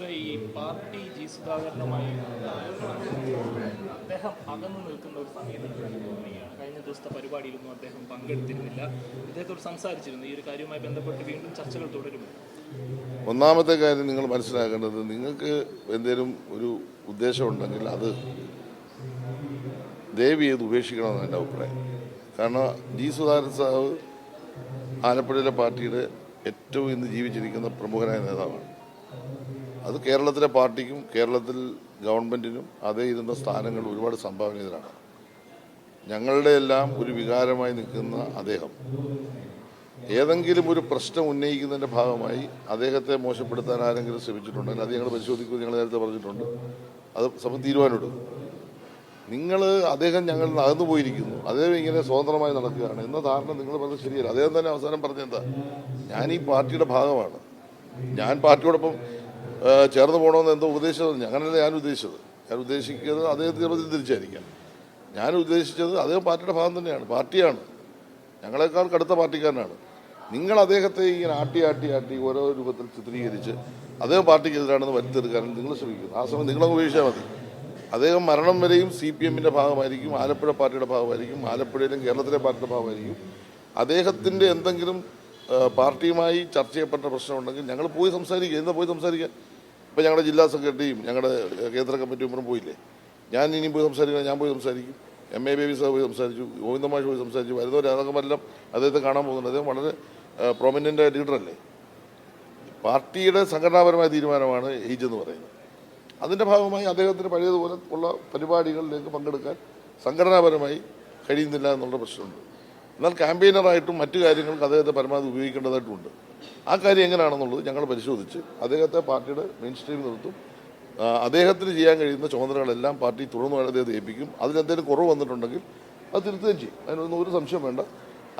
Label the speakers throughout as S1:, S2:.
S1: പക്ഷേ ഈ party G സുധാകരനുമായി അദ്ദേഹം അകന്നു നിൽക്കുന്ന ഒരു സമയം എനിക്ക് തോന്നുകയാണ് കഴിഞ്ഞ ദിവസത്തെ പരിപാടിയിലൊന്നും അദ്ദേഹം പങ്കെടുത്തിരുന്നില്ല. ഇദ്ദേഹത്തോട് സംസാരിച്ചിരുന്നു. ഈ ഒരു കാര്യവുമായി ബന്ധപ്പെട്ട് വീണ്ടും ചർച്ചകൾ തുടരും
S2: ഒന്നാമത്തെ കാര്യം നിങ്ങൾ മനസ്സിലാക്കേണ്ടത് നിങ്ങൾക്ക് എന്തെങ്കിലും ഒരു ഉദ്ദേശമുണ്ടെങ്കിൽ അത് ദേവി ചെയ്ത് ഉപേക്ഷിക്കണമെന്ന് എന്റെ അഭിപ്രായം. കാരണം ജി സുധാകരൻ സാഹ് ആലപ്പുഴയിലെ പാർട്ടിയുടെ ഏറ്റവും ഇന്ന് ജീവിച്ചിരിക്കുന്ന പ്രമുഖനായ നേതാവാണ്. അത് കേരളത്തിലെ പാർട്ടിക്കും കേരളത്തിൽ ഗവൺമെന്റിനും അതേ ഇരുന്ന സ്ഥാനങ്ങൾ ഒരുപാട് സംഭാവന ചെയ്തതാണ്. ഞങ്ങളുടെ എല്ലാം ഒരു വികാരമായി നിൽക്കുന്ന അദ്ദേഹം. ഏതെങ്കിലും ഒരു പ്രശ്നം ഉന്നയിക്കുന്നതിന്റെ ഭാഗമായി അദ്ദേഹത്തെ മോശപ്പെടുത്താൻ ആരെങ്കിലും ശ്രമിച്ചിട്ടുണ്ടെങ്കിൽ അത് ഞങ്ങൾ പരിശോധിക്കുമെന്ന് ഞങ്ങൾ നേരത്തെ പറഞ്ഞിട്ടുണ്ട്. അത് സഭ തീരുമാനമെടുക്കും. നിങ്ങൾ അദ്ദേഹം ഞങ്ങൾ അകന്നു പോയിരിക്കുന്നു. അദ്ദേഹം ഇങ്ങനെ സ്വതന്ത്രമായി നടക്കുകയാണ്. എന്ന ധാരണ നിങ്ങൾ പറഞ്ഞത് ശരിയല്ല. അദ്ദേഹം തന്നെ അവസാനം പറഞ്ഞെന്താ ഞാൻ ഈ പാർട്ടിയുടെ ഭാഗമാണ്. ഞാൻ പാർട്ടിയോടൊപ്പം ചേർന്ന് പോകണമെന്ന് എന്തോ ഉപദേശിച്ചത് അങ്ങനെയല്ല ഞാൻ ഉദ്ദേശിച്ചത്. ഞാൻ ഉദ്ദേശിക്കുന്നത് അദ്ദേഹത്തിന് ചിലപ്പോൾ തിരിച്ചായിരിക്കാം. ഞാൻ ഉദ്ദേശിച്ചത് അദ്ദേഹം പാർട്ടിയുടെ ഭാഗം തന്നെയാണ് പാർട്ടിയാണ്. ഞങ്ങളെക്കാൾ കടുത്ത പാർട്ടിക്കാരനാണ്. നിങ്ങൾ അദ്ദേഹത്തെ ഇങ്ങനെ ആട്ടി ആട്ടി ആട്ടി ഓരോ രൂപത്തിൽ ചിത്രീകരിച്ച് അദ്ദേഹം പാർട്ടിക്കെതിരാണെന്ന് വരുത്തിയെടുക്കാൻ നിങ്ങൾ ശ്രമിക്കുന്നു. ആ സമയം നിങ്ങളെ ഉപയോഗിച്ചാൽ മതി. അദ്ദേഹം മരണം വരെയും സി പി എമ്മിന്റെ ഭാഗമായിരിക്കും ആലപ്പുഴ പാർട്ടിയുടെ ഭാഗമായിരിക്കും ആലപ്പുഴയിലും കേരളത്തിലെ പാർട്ടിയുടെ ഭാഗമായിരിക്കും. അദ്ദേഹത്തിന്റെ എന്തെങ്കിലും പാർട്ടിയുമായി ചർച്ച ചെയ്യപ്പെട്ട പ്രശ്നമുണ്ടെങ്കിൽ ഞങ്ങൾ പോയി സംസാരിക്കുക. എന്താ പോയി സംസാരിക്കുക ഇപ്പം ഞങ്ങളുടെ ജില്ലാ സെക്രട്ടറിയും ഞങ്ങളുടെ കേന്ദ്ര കമ്മിറ്റി മെമ്പറും പോയില്ലേ? ഞാൻ ഇനി പോയി സംസാരിക്കണം ഞാൻ പോയി സംസാരിക്കും. എം എ ബേബി സാർ പോയി സംസാരിച്ചു ഗോവിന്ദമാഷ് പോയി സംസാരിച്ചു വരുന്നവർ അതൊക്കെല്ലാം അദ്ദേഹത്തെ കാണാൻ പോകുന്നുണ്ട്. അദ്ദേഹം വളരെ പ്രൊമിനന്റ് ലീഡറല്ലേ? പാർട്ടിയുടെ സംഘടനാപരമായ തീരുമാനമാണ് ഏജ് എന്ന് പറയുന്നത്. അതിന്റെ ഭാഗമായി അദ്ദേഹത്തിന് പഴയതുപോലെ ഉള്ള പരിപാടികളിലേക്ക് പങ്കെടുക്കാൻ സംഘടനാപരമായി കഴിയുന്നില്ല എന്നുള്ള പ്രശ്നമുണ്ട്. എന്നാൽ ക്യാമ്പയിനറായിട്ടും മറ്റു കാര്യങ്ങൾക്ക് അദ്ദേഹത്തെ പരമാവധി ഉപയോഗിക്കേണ്ടതായിട്ടുണ്ട്. ആ കാര്യം എങ്ങനെയാണെന്നുള്ളത് ഞങ്ങൾ പരിശോധിച്ച് അദ്ദേഹത്തെ പാർട്ടിയുടെ മെയിൻ സ്ട്രീം നിർത്തും. അദ്ദേഹത്തിന് ചെയ്യാൻ കഴിയുന്ന ചുമതലകളെല്ലാം പാർട്ടി തുടർന്ന് അദ്ദേഹത്തെ ഏൽപ്പിക്കും. അതിലെന്തെങ്കിലും കുറവ് വന്നിട്ടുണ്ടെങ്കിൽ അത് തിരുത്തുകയും ചെയ്യും. അതിനൊന്നും ഒരു സംശയം വേണ്ട.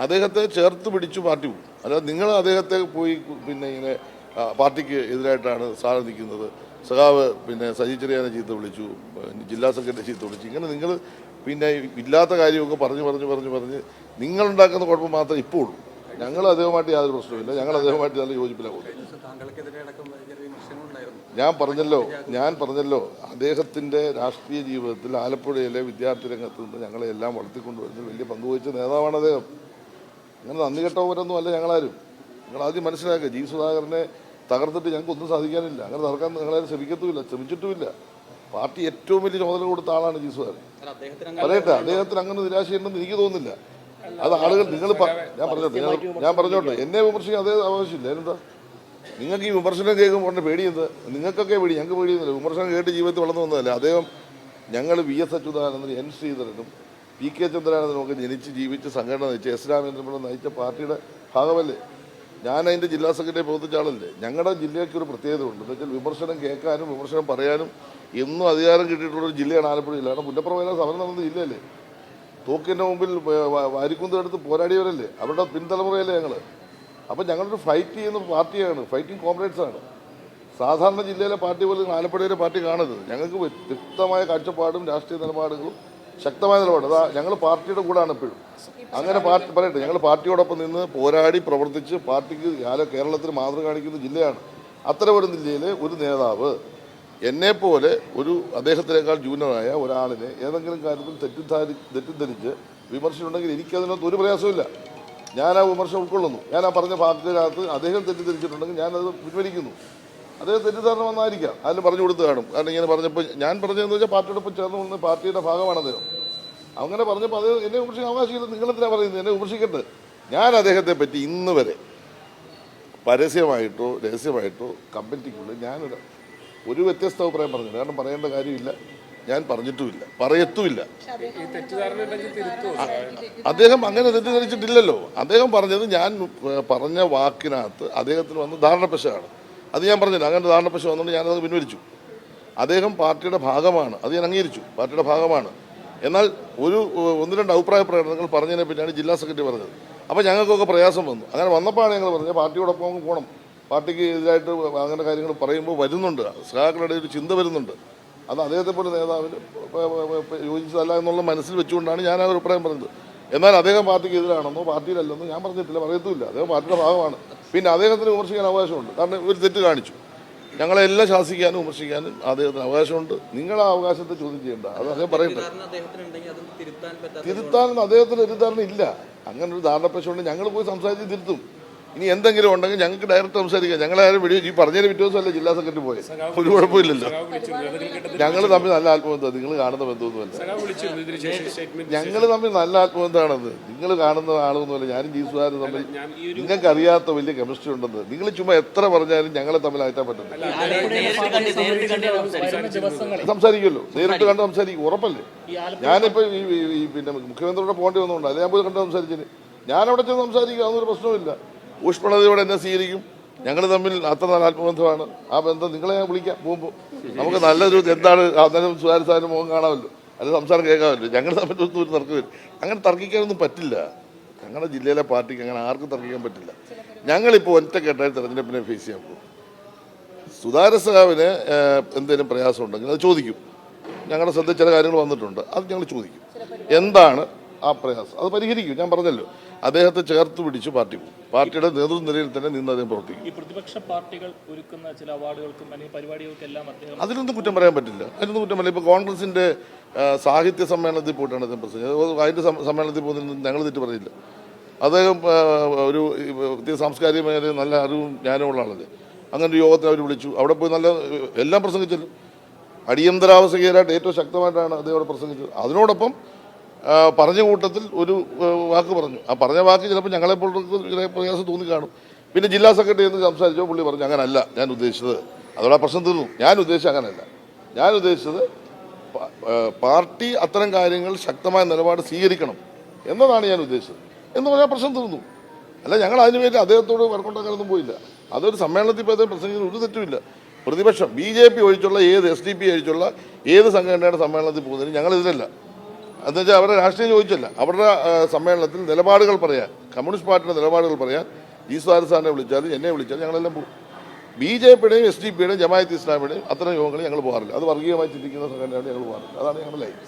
S2: അദ്ദേഹത്തെ ചേർത്ത് പിടിച്ചു പാർട്ടി പോകും. അല്ലാതെ നിങ്ങൾ അദ്ദേഹത്തെ പോയി പിന്നെ ഇങ്ങനെ പാർട്ടിക്ക് എതിരായിട്ടാണ് സാധനം നിൽക്കുന്നത് സഖാവ് പിന്നെ സജി ചെറിയാനെ ചീത്ത വിളിച്ചു ജില്ലാ സെക്രട്ടറി ചീത്ത വിളിച്ചു. ഇങ്ങനെ നിങ്ങൾ പിന്നെ ഇല്ലാത്ത കാര്യമൊക്കെ പറഞ്ഞു പറഞ്ഞു പറഞ്ഞു പറഞ്ഞ് നിങ്ങളുണ്ടാക്കുന്ന കുഴപ്പം മാത്രം ഇപ്പോൾ ഉള്ളൂ. ഞങ്ങൾ അദ്ദേഹമായിട്ട് യാതൊരു പ്രശ്നവുമില്ല. ഞങ്ങൾ അദ്ദേഹമായിട്ട് നല്ല
S3: യോജിപ്പില്ല
S2: ഞാൻ പറഞ്ഞല്ലോ ഞാൻ പറഞ്ഞല്ലോ അദ്ദേഹത്തിന്റെ രാഷ്ട്രീയ ജീവിതത്തിൽ ആലപ്പുഴയിലെ വിദ്യാർത്ഥി രംഗത്ത് നിന്ന് ഞങ്ങളെ എല്ലാം വളർത്തിക്കൊണ്ടുവരുന്ന വലിയ പങ്കുവഹിച്ച നേതാവാണ് അദ്ദേഹം. അങ്ങനെ നന്ദി കെട്ടവരൊന്നും അല്ല ഞങ്ങളാരും. നിങ്ങൾ ആദ്യം മനസ്സിലാക്കുക ജി സുധാകരനെ തകർത്തിട്ട് ഞങ്ങൾക്ക് ഒന്നും സാധിക്കാനില്ല. അങ്ങനെ തകർക്കാൻ നിങ്ങളെ ശ്രമിക്കത്തുമില്ല ശ്രമിച്ചിട്ടുമില്ല. പാർട്ടി ഏറ്റവും വലിയ ചുമതല കൊടുത്ത ആളാണ്
S3: ജീസുകാരൻ
S2: പറയട്ടെ അദ്ദേഹത്തിന് അങ്ങനെ നിരാശയുണ്ടെന്ന് എനിക്ക് തോന്നുന്നില്ല. അത് ആളുകൾ നിങ്ങൾ ഞാൻ പറഞ്ഞോട്ടെ ഞാൻ- പറഞ്ഞോട്ടെ എന്നെ വിമർശിക്കാൻ അതേ ആവശ്യമില്ല എന്താ നിങ്ങൾക്ക് ഈ വിമർശനം കേൾക്കുമ്പോൾ ഉടനെ പേടിയെന്ത് നിങ്ങൾക്കൊക്കെ പേടി ഞങ്ങൾക്ക് പേടിയൊന്നുമില്ല വിമർശനം കേട്ട് ജീവിതത്തിൽ വളർന്നു വന്നതല്ലേ അദ്ദേഹം ഞങ്ങൾ വി എസ് അച്യുതാനന്ദനും എൻ ശ്രീധരനും പി കെ ചന്ദ്രാനന്ദനും ഒക്കെ ജനിച്ച് ജീവിച്ച് സംഘടന നയിച്ച എസ് രാമചന്ദ്രൻ നയിച്ച പാർട്ടിയുടെ ഭാഗമല്ലേ? ഞാൻ അതിന്റെ ജില്ലാ സെക്രട്ടറി പ്രവർത്തിച്ച ആളല്ലേ. ഞങ്ങളുടെ ജില്ലയ്ക്ക് ഒരു പ്രത്യേകത ഉണ്ട് എന്ന് വെച്ചാൽ വിമർശനം കേൾക്കാനും വിമർശനം പറയാനും എന്നും അധികാരം കിട്ടിയിട്ടുള്ള ഒരു ജില്ലയാണ് ആലപ്പുഴ ജില്ല. കാരണം പുന്നപ്രവേല സമരം നടന്ന ജില്ലയല്ലേ തോക്കിന്റെ മുമ്പിൽ വ- വ- എടുത്ത് പോരാടിയവരല്ലേ. അവരുടെ പിൻതലമുറയല്ലേ ഞങ്ങൾ അപ്പം ഞങ്ങളൊരു ഫൈറ്റ് ചെയ്യുന്ന പാർട്ടിയാണ്. ഫൈറ്റിംഗ് കോമ്രേഡ്സ് ആണ്. സാധാരണ ജില്ലയിലെ പാർട്ടി പോലെ ആലപ്പുഴയിലെ പാർട്ടി കാണരുത്. ഞങ്ങൾക്ക് വ്യക്തമായ കാഴ്ചപ്പാടും രാഷ്ട്രീയ നിലപാടുകളും ശക്തമായ നിലപാട്. അതാ ഞങ്ങൾ പാർട്ടിയുടെ കൂടെയാണ് എപ്പോഴും അങ്ങനെ പാർട്ടി പറയട്ടെ ഞങ്ങൾ പാർട്ടിയോടൊപ്പം നിന്ന് പോരാടി പ്രവർത്തിച്ച് പാർട്ടിക്ക് കാല കേരളത്തിൽ മാതൃക കാണിക്കുന്ന ജില്ലയാണ്. അത്തരം ഒരു ജില്ലയിലെ ഒരു നേതാവ് എന്നെപ്പോലെ ഒരു അദ്ദേഹത്തിനേക്കാൾ ജൂനിയറായ ഒരാളിനെ ഏതെങ്കിലും കാര്യത്തിൽ തെറ്റിദ്ധാരി തെറ്റിദ്ധരിച്ച് വിമർശനമുണ്ടെങ്കിൽ എനിക്കതിനകത്ത് ഒരു പ്രയാസമില്ല ഞാൻ ആ വിമർശനം ഉൾക്കൊള്ളുന്നു. ഞാൻ ആ പറഞ്ഞ പാർട്ടിക്കകത്ത് അദ്ദേഹം തെറ്റിദ്ധരിച്ചിട്ടുണ്ടെങ്കിൽ ഞാനത് പിൻവലിക്കുന്നു. അദ്ദേഹം തെറ്റിദ്ധാരണ വന്നായിരിക്കാം. അതിന് പറഞ്ഞു കൊടുത്ത് കാണും. കാരണം ഇങ്ങനെ പറഞ്ഞപ്പോൾ ഞാൻ പറഞ്ഞതെന്ന് വെച്ചാൽ പാർട്ടിയോടൊപ്പം ചേർന്ന് പാർട്ടിയുടെ ഭാഗമാണ് അദ്ദേഹം. അങ്ങനെ പറഞ്ഞപ്പോൾ അത് എന്നെ വിമർശിക്കാൻ അവകാശമില്ല. നിങ്ങളെന്തിനാ പറയുന്നത്? എന്നെ ഉപേക്ഷിക്കട്ടെ ഞാൻ അദ്ദേഹത്തെ പറ്റി ഇന്ന് വരെ പരസ്യമായിട്ടോ രഹസ്യമായിട്ടോ കമ്മിറ്റിക്കുള്ളിൽ ഞാനൊരു ഒരു വ്യത്യസ്ത അഭിപ്രായം പറഞ്ഞില്ല. കാരണം പറയേണ്ട കാര്യമില്ല. ഞാൻ പറഞ്ഞിട്ടുമില്ല. പറയത്തുമില്ല. അദ്ദേഹം അങ്ങനെ തെറ്റിദ്ധരിച്ചിട്ടില്ലല്ലോ. അദ്ദേഹം പറഞ്ഞത് ഞാൻ പറഞ്ഞ വാക്കിനകത്ത് അദ്ദേഹത്തിന് വന്ന് ധാരണപ്പശയാണ് അത് ഞാൻ പറഞ്ഞില്ല. അങ്ങനെ ധാരണ പ്രശ്നം വന്നുകൊണ്ട് ഞാനത് പിൻവലിച്ചു. അദ്ദേഹം പാർട്ടിയുടെ ഭാഗമാണ്. അത് ഞാൻ അംഗീകരിച്ചു. പാർട്ടിയുടെ ഭാഗമാണ്. എന്നാൽ ഒരു ഒന്ന് രണ്ട് അഭിപ്രായ പ്രകടനങ്ങൾ പറഞ്ഞതിനെ പറ്റിയാണ് ജില്ലാ സെക്രട്ടറി പറഞ്ഞത്. അപ്പോൾ ഞങ്ങൾക്കൊക്കെ പ്രയാസം വന്നു. അങ്ങനെ വന്നപ്പോഴാണ് ഞങ്ങൾ പറഞ്ഞത് പാർട്ടിയോടൊപ്പം പോകണം. പാർട്ടിക്ക് എതിരായിട്ട് അങ്ങനെ കാര്യങ്ങൾ പറയുമ്പോൾ വരുന്നുണ്ട്. സഹാക്കളുടെ ഒരു ചിന്ത വരുന്നുണ്ട്. അത് അദ്ദേഹത്തെ പോലെ നേതാവിന് യോജിച്ചതല്ല എന്നുള്ള മനസ്സിൽ വെച്ചുകൊണ്ടാണ് ഞാൻ ആ അഭിപ്രായം പറഞ്ഞത്. എന്നാൽ അദ്ദേഹം പാർട്ടിക്ക് എതിരാണെന്നോ പാർട്ടിയിലല്ലെന്നോ ഞാൻ പറഞ്ഞിട്ടില്ല പറയത്തുമില്ല. അദ്ദേഹം പാർട്ടിയുടെ ഭാഗമാണ്. പിന്നെ അദ്ദേഹത്തിന് വിമർശിക്കാൻ അവകാശമുണ്ട്. കാരണം ഒരു തെറ്റ് കാണിച്ചു. ഞങ്ങളെല്ലാം ശാസിക്കാനും വിമർശിക്കാനും അദ്ദേഹത്തിന് അവകാശമുണ്ട്. നിങ്ങളെ അവകാശത്തെ ചോദ്യം ചെയ്യേണ്ട. അത് അദ്ദേഹം പറയട്ടെ.
S3: തിരുത്താൻ
S2: അദ്ദേഹത്തിന് ഒരു ധാരണ ഇല്ല അങ്ങനെ ഒരു ധാരണ പ്രശ്നമുണ്ട്. ഞങ്ങൾ പോയി സംസാരിച്ച് തിരുത്തും. ഇനി എന്തെങ്കിലും ഉണ്ടെങ്കിൽ ഞങ്ങൾക്ക് ഡയറക്റ്റ് സംസാരിക്കാം. ഞങ്ങളാരും വീഡിയോ ഈ പറഞ്ഞതിന് പിറ്റേ ദിവസമല്ലേ ജില്ലാ സെക്രട്ടറി പോയത് ഒരു കുഴപ്പമില്ലല്ലോ. ഞങ്ങൾ തമ്മിൽ നല്ല ആത്മബന്ധം. നിങ്ങൾ കാണുന്ന ബന്ധമൊന്നുമല്ല ഞങ്ങൾ തമ്മിൽ നല്ല ആത്മബന്ധമാണെന്ന് നിങ്ങൾ കാണുന്ന ആളൊന്നുമല്ല. ഞാനും ജീസുകാരും തമ്മിൽ നിങ്ങൾക്ക് അറിയാത്ത വലിയ കെമിസ്ട്രി ഉണ്ടെന്ന്. നിങ്ങൾ ചുമ്മാ എത്ര പറഞ്ഞാലും ഞങ്ങളെ തമ്മിൽ അയറ്റാൻ പറ്റില്ല സംസാരിക്കുമല്ലോ. നേരിട്ട് കണ്ട് സംസാരിക്കും. ഉറപ്പല്ലേ? ഞാനിപ്പോ ഈ പിന്നെ മുഖ്യമന്ത്രിയുടെ പോകേണ്ടി വന്നുകൊണ്ട് അല്ലെ ഞാൻ പോയി കണ്ട് സംസാരിച്ചത്? ഞാൻ അവിടെ ചെന്ന് സംസാരിക്കുക അതൊന്നും ഒരു പ്രശ്നമില്ല ഊഷ്മളതയോടെ എന്നെ സ്വീകരിക്കും. ഞങ്ങൾ തമ്മിൽ അത്ര നല്ല ആത്മബന്ധമാണ്. ആ ബന്ധം നിങ്ങളെ ഞാൻ വിളിക്കാം പോകുമ്പോൾ നമുക്ക് നല്ലൊരു എന്താണ് അന്നേരം സുധാരി സാറിന് മുഖം കാണാമല്ലോ. അല്ലെങ്കിൽ സംസാരം കേൾക്കാമല്ലോ. ഞങ്ങൾ തമ്മിൽ ഒന്നും ഒരു തർക്കമില്ല അങ്ങനെ തർക്കിക്കാനൊന്നും പറ്റില്ല. ഞങ്ങളുടെ ജില്ലയിലെ പാർട്ടിക്ക് അങ്ങനെ ആർക്കും തർക്കിക്കാൻ പറ്റില്ല. ഞങ്ങളിപ്പോൾ ഒറ്റക്കെട്ടായി തെരഞ്ഞെടുപ്പിനെ ഫേസ് ചെയ്യാൻ പോകും. സുധാരസഹാവിന് എന്തെങ്കിലും പ്രയാസം ഉണ്ടെങ്കിൽ അത് ചോദിക്കും. ഞങ്ങളുടെ ശ്രദ്ധ ചില കാര്യങ്ങൾ വന്നിട്ടുണ്ട്. അത് ഞങ്ങൾ ചോദിക്കും. എന്താണ് ആ പ്രയാസം? അത് പരിഹരിക്കും. ഞാൻ പറഞ്ഞല്ലോ. അദ്ദേഹത്തെ ചേർത്ത് പിടിച്ച് പാർട്ടി പോകും. പാർട്ടിയുടെ നേതൃനിരയിൽ തന്നെ നിന്ന് അദ്ദേഹം പ്രവർത്തിക്കും.
S1: ഈ പ്രതിപക്ഷ പാർട്ടികൾ ഒരുക്കുന്ന ചില അവാർഡുകൾക്കും അല്ലെങ്കിൽ പരിപാടികൾക്കെല്ലാം അദ്ദേഹം
S2: അതിനൊന്നും കുറ്റം പറയാൻ പറ്റില്ല. അതിനൊന്നും കുറ്റം പറയില്ല ഇപ്പോൾ കോൺഗ്രസിന്റെ സാഹിത്യ സമ്മേളനത്തിൽ പോയിട്ടാണ് അദ്ദേഹം പ്രസംഗിച്ചത് അതിന്റെ സമ്മേളനത്തിൽ പോകുന്നതിന് ഞങ്ങൾ തെറ്റ് പറയില്ല അദ്ദേഹം ഒരു സാംസ്കാരിക മേഖലയിൽ നല്ല അറിവും ജ്ഞാനമുള്ള ആളല്ലേ. അങ്ങനെ ഒരു യോഗത്തിന് അവർ വിളിച്ചു. അവിടെ പോയി നല്ല എല്ലാം പ്രസംഗിച്ചല്ലോ. അടിയന്തരാവസ്ഥകരായിട്ട് ഏറ്റവും ശക്തമായിട്ടാണ് അദ്ദേഹം അവിടെ പ്രസംഗിച്ചത്. അതിനോടൊപ്പം പറഞ്ഞ കൂട്ടത്തിൽ ഒരു വാക്ക് പറഞ്ഞു. ആ പറഞ്ഞ വാക്ക് ചിലപ്പോൾ ഞങ്ങളെപ്പോഴൊക്കെ പ്രയാസം തോന്നി കാണും പിന്നെ ജില്ലാ സെക്രട്ടറി എന്ന് സംസാരിച്ചോ പുള്ളി പറഞ്ഞു അങ്ങനല്ല ഞാൻ ഉദ്ദേശിച്ചത് അതോടെ പ്രശ്നം തീർന്നു. ഞാൻ ഉദ്ദേശിച്ചത് അങ്ങനല്ല. ഞാൻ ഉദ്ദേശിച്ചത് പാർട്ടി അത്തരം കാര്യങ്ങൾ ശക്തമായ നിലപാട് സ്വീകരിക്കണം എന്നതാണ് ഞാൻ ഉദ്ദേശിച്ചത്. എന്ന് പറഞ്ഞാൽ പ്രശ്നം തീർന്നു. അല്ല ഞങ്ങൾ അതിനുവേണ്ടി അദ്ദേഹത്തോട് വർക്കുണ്ടാക്കാനൊന്നും പോയില്ല. അതൊരു സമ്മേളനത്തിൽ അദ്ദേഹം പ്രസംഗിക്കുന്ന ഒരു തെറ്റുമില്ല പ്രതിപക്ഷം ബി ജെ പി ഒഴിച്ചുള്ള ഏത് എസ് ഡി പി ഒഴിച്ചുള്ള ഏത് സംഘടനയുടെ സമ്മേളനത്തിൽ പോകുന്നതിന് ഞങ്ങൾ ഇതിലല്ല എന്ന് വെച്ചാൽ അവരുടെ രാഷ്ട്രീയം ചോദിച്ചല്ല. അവരുടെ സമ്മേളനത്തിൽ നിലപാടുകൾ പറയാൻ കമ്മ്യൂണിസ്റ്റ് പാർട്ടിയുടെ നിലപാടുകൾ പറയാൻ ഈ സ്വാരി സാറിനെ വിളിച്ചാൽ എന്നെ വിളിച്ചാൽ ഞങ്ങളെല്ലാം പോകും. ബി ജെ പിയുടെയും എസ് ഡി പിയുടെയും ജമായത്ത് ഇസ്ലാമിയുടെയും അത്തരം യോഗങ്ങളിൽ ഞങ്ങൾ പോകാറില്ല. അത് വർഗീയമായി ചിന്തിക്കുന്ന സംഘടനയാണ് ഞങ്ങൾ പോകാറില്ല. അതാണ് ഞങ്ങളുടെ ലൈഫ്.